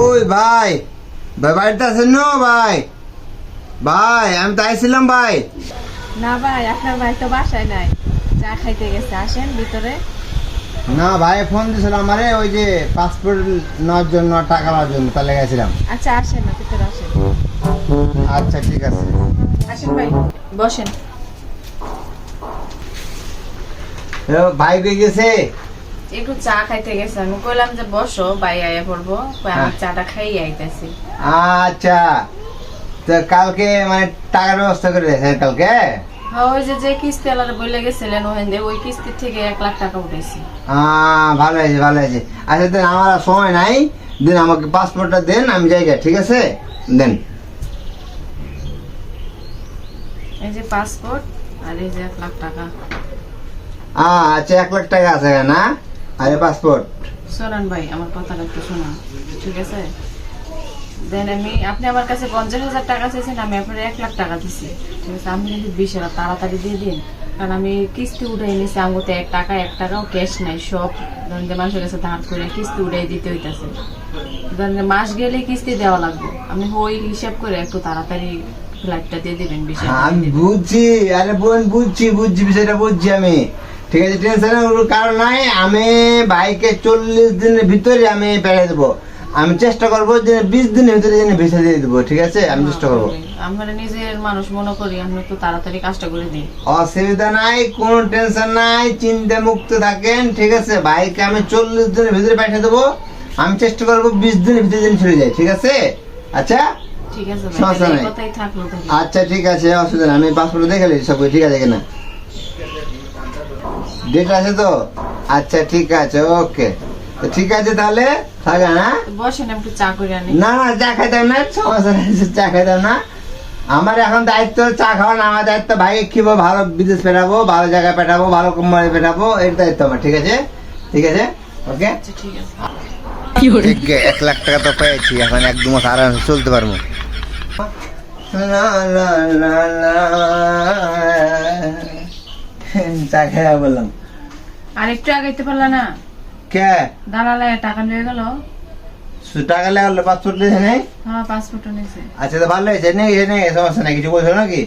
ওই ভাই ভাই বাড়িতে আছেন না ভাই? ভাই আমি তো আইছিলাম ভাই। না ভাই আপনার ভাই তো বাসায় নাই। চা খাইতে গেছে আসেন ভিতরে। না ভাই ফোন আমারে ওই যে পাসপোর্ট নেওয়ার জন্য টাকা নেওয়ার জন্য তাহলে গেছিলাম। আচ্ছা আসেন না ভিতরে আসেন। আচ্ছা ঠিক আছে। আসেন ভাই বসেন। ভাই কই গেছে? একটু চা খাইতে গেছে আমি কইলাম যে বসো ভাই আয়া পড়ব। আমি হ্যাঁ। চাটা খাই আইতেছি। আচ্ছা। তো কালকে মানে টাকার ব্যবস্থা করে দিয়েছেন কালকে? হ্যাঁ ওই যে যে কিস্তি আলাদা বলে গেছিলেন ওখান ওই কিস্তির থেকে এক লাখ টাকা উঠেছি ভালো হয়েছে ভালো হয়েছে। আচ্ছা দেন আমার সময় নাই। দেন আমাকে পাসপোর্টটা দেন আমি যাই ঠিক আছে? দেন। এই যে পাসপোর্ট আর এই যে এক লাখ টাকা। আচ্ছা এক লাখ টাকা আছে না? আরে পাসপোর্ট শোনান ভাই আমার কথাটা একটু শোনান ঠিক আছে? দেন আমি আপনি আমার কাছে পঞ্চাশ হাজার টাকা চাইছেন আমি আপনার এক লাখ টাকা দিছি। ঠিক আছে আপনি কিন্তু বিশ হাজার তাড়াতাড়ি দিয়ে দিন। কারণ আমি কিস্তি উঠাই নিছি আঙ্গুতে এক টাকা এক টাকাও ক্যাশ নাই সব ধরেন যে মানুষের কাছে ধার করে কিস্তি উঠাই দিতে হইতাছে। ধরেন যে মাস গেলে কিস্তি দেওয়া লাগবে। আপনি ওই হিসাব করে একটু তাড়াতাড়ি ফ্লাইটটা দিয়ে দিবেন বিষয় আমি বুঝছি আরে বোন বুঝছি বুঝছি বিষয়টা বুঝছি আমি। ঠিক আছে টেনশনের কারণ নাই। আমি বাইকে চল্লিশ দিনের ভিতরে আমি পেড়ে দেবো। আমি চেষ্টা করব যে বিশ দিনের ভিতরে যেন ভিসা দিয়ে দেবো ঠিক আছে? আমি চেষ্টা করব। আমরা নিজের মানুষ মনে করি তাড়াতাড়ি কাজটা করে দিই। অসুবিধা নাই কোনো টেনশন নাই চিন্তা মুক্ত থাকেন ঠিক আছে? বাইকে আমি চল্লিশ দিনের ভিতরে পাঠিয়ে দেবো। আমি চেষ্টা করব বিশ দিনের ভিতরে যেন চলে যায় ঠিক আছে? আচ্ছা? ঠিক আছে সমস্যা নাই। আচ্ছা ঠিক আছে অসুবিধা নেই আমি পাসপোর্ট দেখে সব ঠিক আছে কিনা? ডেট আছে তো? আচ্ছা ঠিক আছে ওকে। তো ঠিক আছে তাহলে? থাকে না বসেন আমি একটু চা করে আনি। না না চা খাইতাম না সমস্যা নেই চা খাইতাম না। আমার এখন দায়িত্ব চা খাওয়া না আমার দায়িত্ব ভাই কীভাবে ভালো বিদেশ পেটাবো ভালো জায়গায় পেটাবো ভালো কোম্পানি পেটাবো এর দায়িত্ব আমার ঠিক আছে? ঠিক আছে? ওকে? আচ্ছা ঠিক আছে। ঠিক এক লাখ টাকা তো পেয়েছি এখন এক দু মাস আরামে চলতে পারব। চা খেয়ে বললাম। আর একটু আগাইতে পারলা না? কে? দালালে টাকা নিয়ে গেল। টাকা লাগালো পাসপোর্ট দিয়েছে নেই? হ্যাঁ পাসপোর্টও নিয়েছে। আচ্ছা তো ভালো হয়েছে নেই নেই সমস্যা নেই কিছু বলছো নাকি?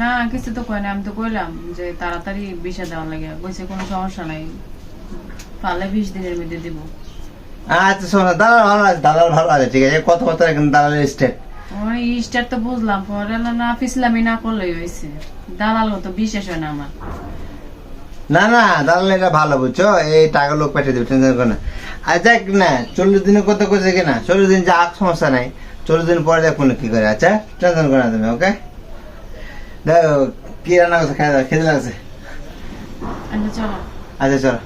না কিছু তো কয় না আমি তো কইলাম যে তাড়াতাড়ি বিষা দেওয়ার লাগে। কইছে কোনো সমস্যা নাই পালে বিশ দিনের মধ্যে দিব। আচ্ছা শোনো দালাল ভালো আছে দালাল ভালো আছে ঠিক আছে কত কত এখন দালালের স্টেট ওই স্টার তো বুঝলাম পরে না পিছলামি না করলেই হয়েছে। দালাল তো বিশ্বাস হয় না আমার। না না দালাল এটা ভালো বুঝছ? এই টাকা লোক পাঠিয়ে দেবে টেনশন করো না। আর দেখ না চল্লিশ দিনে কত করছে কিনা চল্লিশ দিন যা সমস্যা নাই চল্লিশ দিন পরে দেখুন কি করে আচ্ছা? টেনশন করো না তুমি ওকে দেখো কি রান্না করছে খাই দাও খেতে লাগছে? আচ্ছা চলো। আচ্ছা চলো।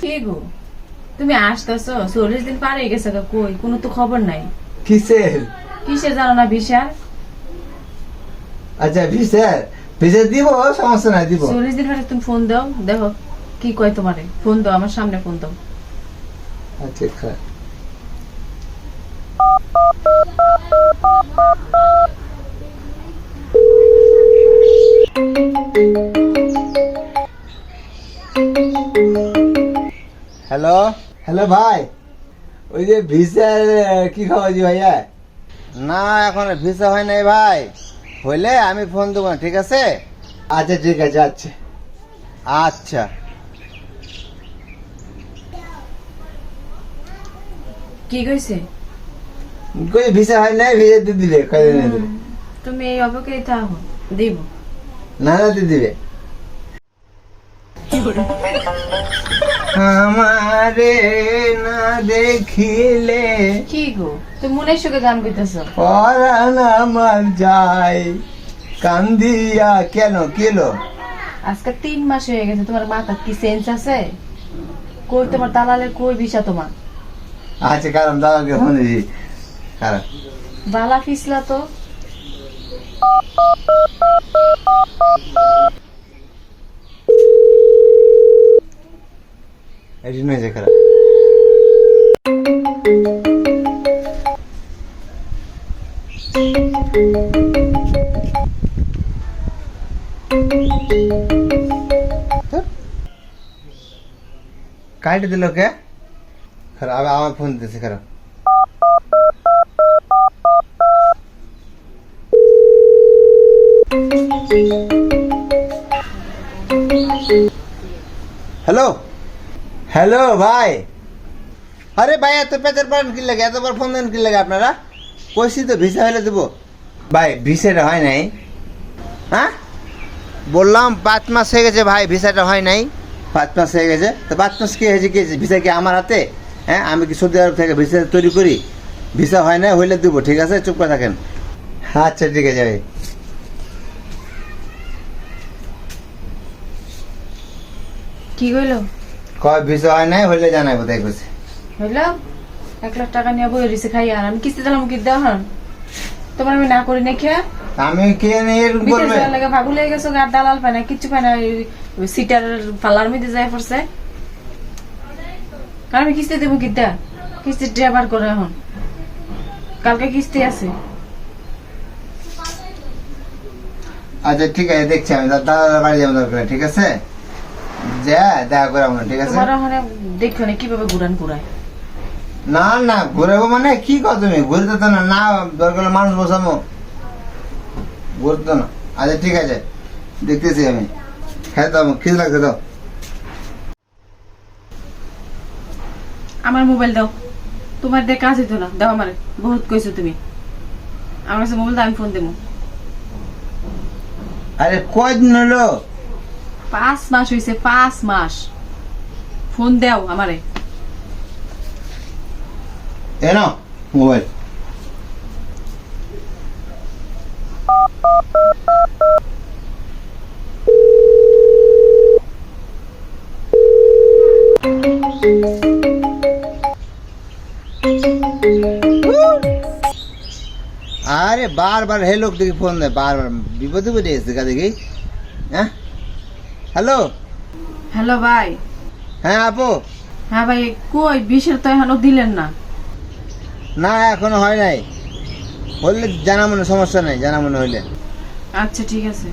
কে গো? তুমি আসতেছো? চল্লিশ দিন পারে গেছে কই? কোনো তো খবর নাই। কিসের? কিসের জানো না ভিসার? আচ্ছা ভিসার? ভিসা দিব সমস্যা নাই দিব। চল্লিশ দিন পরে তুমি ফোন দাও দেখো কি কয় তোমারে। ফোন দাও আমার সামনে ফোন দাও। আচ্ছা খারাপ হ্যালো? হ্যালো ভাই ওই যে ভিসার কি খবর জি ভাইয়া? না এখন ভিসা হয় নাই ভাই। হইলে আমি ফোন দেবো না ঠিক আছে? আচ্ছা ঠিক আছে আচ্ছা আচ্ছা। কি কইছে? কই ভিসা হয় নাই ভিসা দিয়ে দিবে কয়দিনের ভিতরে। তুমি এই অপেক্ষায় থাকো দিব। না না দিয়ে দিবে। আমারে না দেখিলে কি গো? তুমি মনের গান কইতেছো। পরাণ আমার যায় কান্দিয়া কেন কিলো? আজকে তিন মাস হয়ে গেছে তোমার মাথা কি সেন্স আছে? কই তোমার দালালের কই বিষা তোমার? আচ্ছা কারণ দাদাকে ফোন দিয়েছি কারণ। বালা ফিসলা তো। এটি নয়েছে খারাপ। কাটি দিল কে? খারাপ আমার ফোন দিতেছে, খারাপ। হ্যালো হ্যালো ভাই। আরে ভাই, এত পেঁচার পারেন কি লাগে? এতবার ফোন দেন কি লাগে আপনারা? কইছি তো, ভিসা হলে দেবো। ভাই, ভিসাটা হয় নাই। হ্যাঁ? বললাম পাঁচ মাস হয়ে গেছে ভাই ভিসাটা হয় নাই। পাঁচ মাস হয়ে গেছে। তো পাঁচ মাস কি হয়েছে কি? হয়েছে ভিসা কি আমার হাতে? হ্যাঁ আমি কি সৌদি আরব থেকে ভিসা তৈরি করি? ভিসা হয় না হইলে দেবো ঠিক আছে? চুপ করে থাকেন। আচ্ছা ঠিক আছে ভাই। কি কইলো কয় ভিসা হয় নাই হইলে জানাই বোধহয় কইছে হইল? এক লাখ টাকা নিয়ে বই রয়েছে খাই আর আমি কিস্তি দিলাম কি দেওয়া হন তোমার আমি না করি না খেয়া আমি কে এরকম করবে? লাগে ভাগুলে গেছো আর দালাল পায় না কিচ্ছু পায় না সিটার পাল্লার মধ্যে যায় পড়ছে। কারণ আমি কিস্তি দেবো কিস্তি ড্রাইভার করে এখন। কালকে কিস্তি আছে। আচ্ছা ঠিক আছে দেখছি আমি। দাদা বাড়ি যাব দরকার ঠিক আছে? যা দেখা করে আমরা ঠিক আছে? তোমার ওখানে দেখো না কীভাবে ঘুরান ঘুরায়? না না ঘুরাবো মানে কি কর তুমি? ঘুরতে তো না না দরকার মানুষ বসামো। ঘুরতো না। আচ্ছা ঠিক আছে। দেখতেছি আমি। খেয়ে দাও খিদ লাগছে তো আমার মোবাইল দাও। তোমার দিয়ে কাজ হইতো না। দাও আমার। বহুত কইছো তুমি। আমার কাছে মোবাইল দাও আমি ফোন দেবো। আরে কয়দিন হলো? পাঁচ মাস হয়েছে পাঁচ মাস। ফোন দাও আমারে। এনো মোবাইল। আরে বারবার হে লোক দেখি ফোন দেয় বারবার বিপদে পড়ে গেছে গা দেখি। হ্যাঁ? হ্যালো? হ্যালো ভাই। হ্যাঁ আপু? হ্যাঁ ভাই কই? বিশের তো এখনও দিলেন না। না এখনও হয় নাই। হইলে জানা মনে সমস্যা নেই জানা মনে হইলে। আচ্ছা ঠিক আছে।